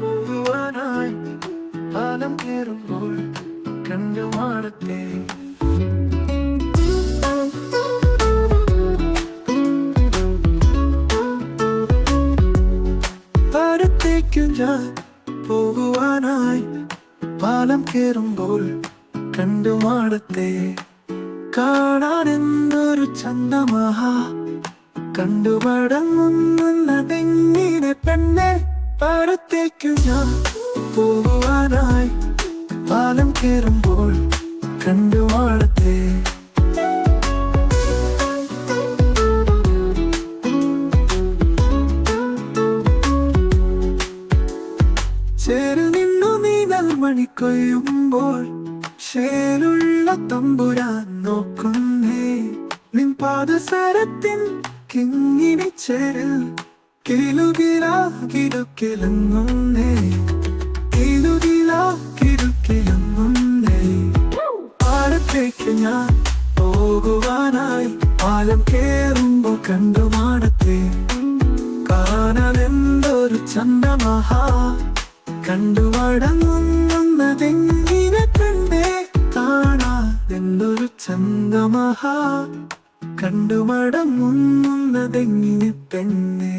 പോകുവാനായി പാലം കയറുമ്പോൾ കണ്ടു മാടത്തെ ഭാരത്തേക്ക് ഞാൻ പോകുവാനായി പാലം കയറുമ്പോൾ കണ്ടു കാണാൻ എന്തൊരു ചന്തമഹാ കണ്ടുപടങ്ങുന്നതെങ്ങിനെ പെണ്ണെ പാടത്തേക്കു ഞാൻ പോകുവാനായി പാലം കയറുമ്പോൾ ശേലുള്ള തമ്പുരാൻ നോക്കുന്നേ. നിൻ കിങ്ങിനി ചേരൽ കിലുകിലാ കിലുക്കിലുങ്ങുന്നേ കിലുകിലാ കിലുക്കിലുങ്ങുന്നേ പാടത്തേക്ക് ഞാൻ പോകുവാനായി പാലം കേറുമ്പോ കണ്ടു മാടത്തെ. കാണാനെന്തൊരു ചന്തമഹാ കണ്ടു മടങ്ങുന്നതെങ്ങിനെ കണ്ടേ. കാണാതെന്തൊരു ചന്തമഹാ കണ്ടു മടങ്ങുന്നതെങ്ങിനെ പെണ്ണേ?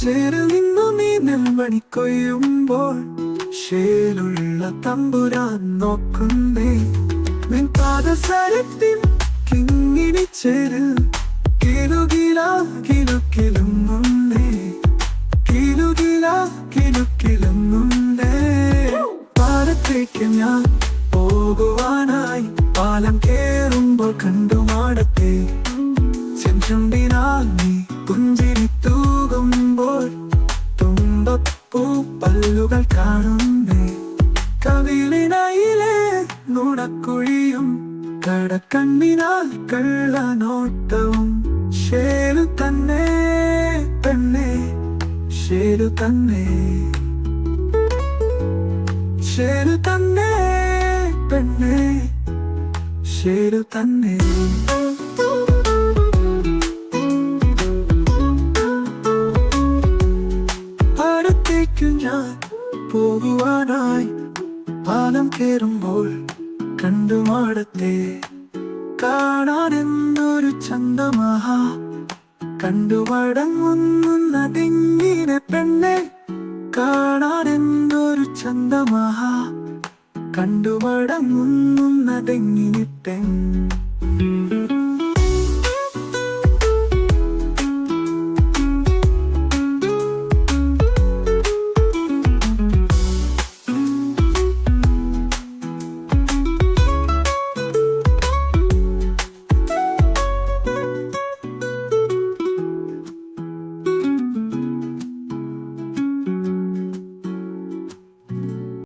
ചേരിൽ നിന്നു നീ നെൽമണി കൊയ്യുമ്പോൾ ഷേലുള്ള തമ്പുരാൻ നോക്കുന്നേ. നിൻ പാദസരത്തിൻ ചേരിൽ കിലുകിലാ കിലുക്കിലുങ്ങുന്നേ കിലുകിലാ കിലുക്കിലുങ്ങുന്നേ പാടത്തേക്ക് ഞാൻ പോകുവാനായി പാലം കേറുമ്പോൾ കണ്ടു മാടത്തെ. ചെഞ്ചുണ്ടിനാൽ നീ പുഞ്ചിരി തൂകുമ്പോൾ തുമ്പപ്പൂ പല്ലുകൾ കാണുന്നേ. കവിളിനയിലെ നുണക്കുഴിയും കടക്കണ്ണിനാൽ കള്ളനോട്ടവും ഷേരു തന്നെ പെണ്ണെ ഷേരു തന്നെ. ഷേരു തന്നെ പെണ്ണെ ഷേരു തന്നെ. അടുത്തേക്കു ഞാൻ പോകുവാനായി പാലം കയറുമ്പോൾ കണ്ടു മാടത്തെ. കാണാനെന്തൊരു ചന്തമഹാ. കണ്ടു മടങ്ങുന്നതെങ്ങിനെ പെണ്ണെ. കാണാനെന്തൊരു ചന്തമഹാ. കണ്ടു മടങ്ങുന്നതെങ്ങിനെ പെണ്ണെ